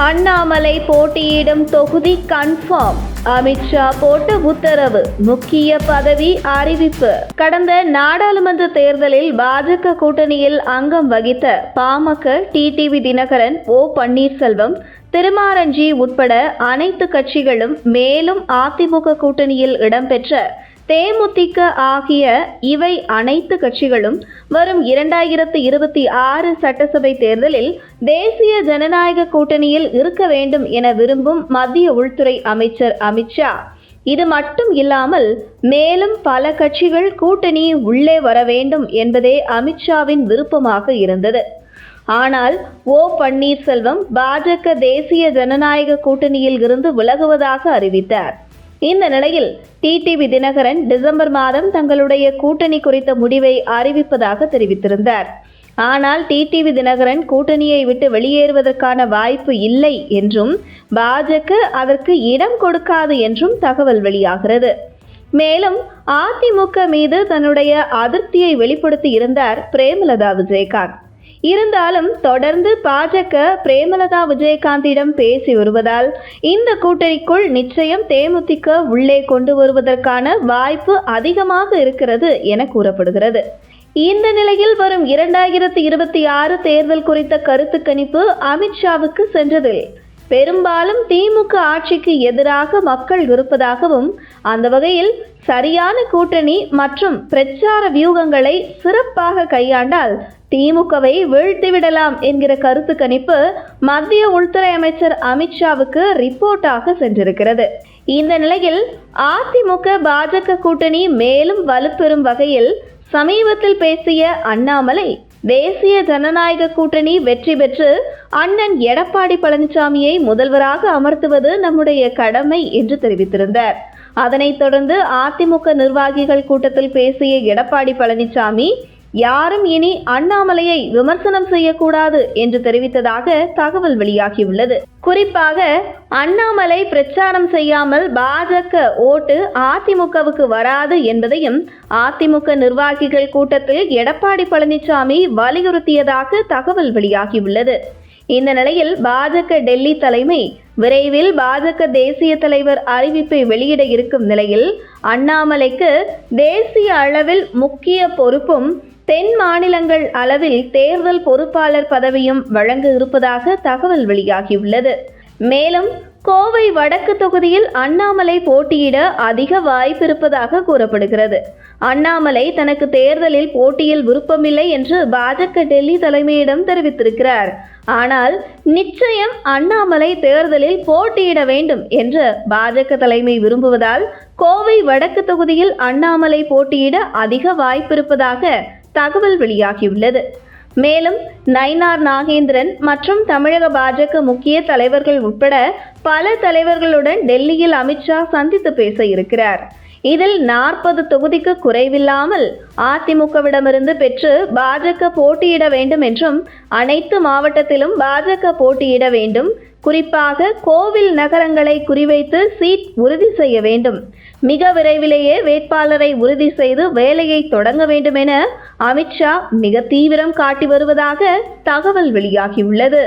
அண்ணாமலை போட்டியிடும் தொகுதி கன்ஃபார்ம் அமித்ஷா போட்ட உத்தரவு முக்கிய பதவி அறிவிப்பு. கடந்த நாடாளுமன்ற தேர்தலில் பாஜக கூட்டணியில் அங்கம் வகித்த பாமக டிடிவி தினகரன் ஓ பன்னீர்செல்வம் திருமாரஞ்சி உட்பட அனைத்து கட்சிகளும் மேலும் அதிமுக கூட்டணியில் இடம்பெற்ற தேமுதிக ஆகிய இவை அனைத்து கட்சிகளும் வரும் இரண்டாயிரத்து இருபத்தி ஆறு சட்டசபை தேர்தலில் தேசிய ஜனநாயக கூட்டணியில் இருக்க வேண்டும் என விரும்பும் மத்திய உள்துறை அமைச்சர் அமித்ஷா இது மட்டும் இல்லாமல் மேலும் பல கட்சிகள் கூட்டணி உள்ளே வர வேண்டும் என்பதே அமித்ஷாவின் விருப்பமாக இருந்தது. ஆனால் ஓ பன்னீர்செல்வம் பாஜக தேசிய ஜனநாயக கூட்டணியில் இருந்து விலகுவதாக அறிவித்தார். இந்த நிலையில் டிடிவி தினகரன் டிசம்பர் மாதம் தங்களுடைய கூட்டணி குறித்த முடிவை அறிவிப்பதாக தெரிவித்திருந்தார். ஆனால் டிடிவி தினகரன் கூட்டணியை விட்டு வெளியேறுவதற்கான வாய்ப்பு இல்லை என்றும் பாஜக அதற்கு இடம் கொடுக்காது என்றும் தகவல் வெளியாகிறது. மேலும் அதிமுக மீது தன்னுடைய அதிருப்தியை வெளிப்படுத்தி இருந்தார் பிரேமலதா விஜயகாந்த். இருந்தாலும் தொடர்ந்து பாஜக பிரேமலதா விஜயகாந்திடம் பேசி வருவதால் இந்த கூட்டணிக்குள் நிச்சயம் தேமுதிக உள்ளே கொண்டு வருவதற்கான வாய்ப்பு அதிகமாக இருக்கிறது என கூறப்படுகிறது. இந்த நிலையில் வரும் இரண்டாயிரத்தி இருபத்தி ஆறு தேர்தல் குறித்த கருத்து கணிப்பு அமித்ஷாவுக்கு சென்றதில் பெரும்பாலும் திமுக ஆட்சிக்கு எதிராக மக்கள் இருப்பதாகவும் அந்த வகையில் சரியான கூட்டணி மற்றும் பிரச்சார வியூகங்களை சிறப்பாக கையாண்டால் திமுகவை வீழ்த்திவிடலாம் என்கிற கருத்து கணிப்பு மத்திய உள்துறை அமைச்சர் அமித்ஷாவுக்கு ரிப்போர்ட்டாக சென்றிருக்கிறது. இந்த நிலையில் அதிமுக பாஜக கூட்டணி மேலும் வலுப்பெறும் வகையில் சமீபத்தில் பேசிய அண்ணாமலை தேசிய ஜனநாயக கூட்டணி வெற்றி பெற்று அண்ணன் எடப்பாடி பழனிசாமியை முதல்வராக அமர்த்துவது நம்முடைய கடமை என்று தெரிவித்திருந்தார். அதனைத் தொடர்ந்து அதிமுக நிர்வாகிகள் கூட்டத்தில் பேசிய எடப்பாடி பழனிசாமி யாரும் இனி அண்ணாமலையை விமர்சனம் செய்யக்கூடாது என்று தெரிவித்ததாக தகவல் வெளியாகியுள்ளது. குறிப்பாக அண்ணாமலை பிரச்சாரம் செய்யாமல் பாஜக ஓட்டு அதிமுகவுக்கு வராது என்பதையும் அதிமுக நிர்வாகிகள் கூட்டத்தில் எடப்பாடி பழனிசாமி வலியுறுத்தியதாக தகவல் வெளியாகியுள்ளது. இந்த நிலையில் பாஜக டெல்லி தலைமை விரைவில் பாஜக தேசிய தலைவர் அறிவிப்பை வெளியிட இருக்கும் நிலையில் அண்ணாமலைக்கு தேசிய அளவில் முக்கிய பொறுப்பும் தென் மாநிலங்கள் அளவில் தேர்தல் பொறுப்பாளர் பதவியும் வழங்க இருப்பதாக தகவல் வெளியாகியுள்ளது. மேலும் கோவை வடக்கு தொகுதியில் அண்ணாமலை போட்டியிட அதிக வாய்ப்பிருப்பதாக கூறப்படுகிறது. அண்ணாமலை தனக்கு தேர்தலில் போட்டியில் விருப்பமில்லை என்று பாஜக டெல்லி தலைமையிடம் தெரிவித்திருக்கிறார். ஆனால் நிச்சயம் அண்ணாமலை தேர்தலில் போட்டியிட வேண்டும் என்று பாஜக தலைமை விரும்புவதால் கோவை வடக்கு தொகுதியில் அண்ணாமலை போட்டியிட அதிக வாய்ப்பிருப்பதாக தகவல் வெளியாகியுள்ளது. மேலும் நயினார் நாகேந்திரன் மற்றும் தமிழக பாஜக முக்கிய தலைவர்கள் உட்பட பல தலைவர்களுடன் டெல்லியில் அமித்ஷா சந்தித்து பேச இருக்கிறார். இதில் நாற்பது தொகுதிக்கு குறைவில்லாமல் அதிமுகவிடமிருந்து பெற்று பாஜக போட்டியிட வேண்டும் என்றும் அனைத்து மாவட்டத்திலும் பாஜக போட்டியிட வேண்டும் குறிப்பாக கோவில் நகரங்களை குறிவைத்து சீட் உறுதி செய்ய வேண்டும். மிக விரைவிலேயே வேட்பாளரை உறுதி செய்து வேலையை தொடங்க வேண்டும் என அமித்ஷா மிக தீவிரம் காட்டி வருவதாக தகவல் வெளியாகியுள்ளது.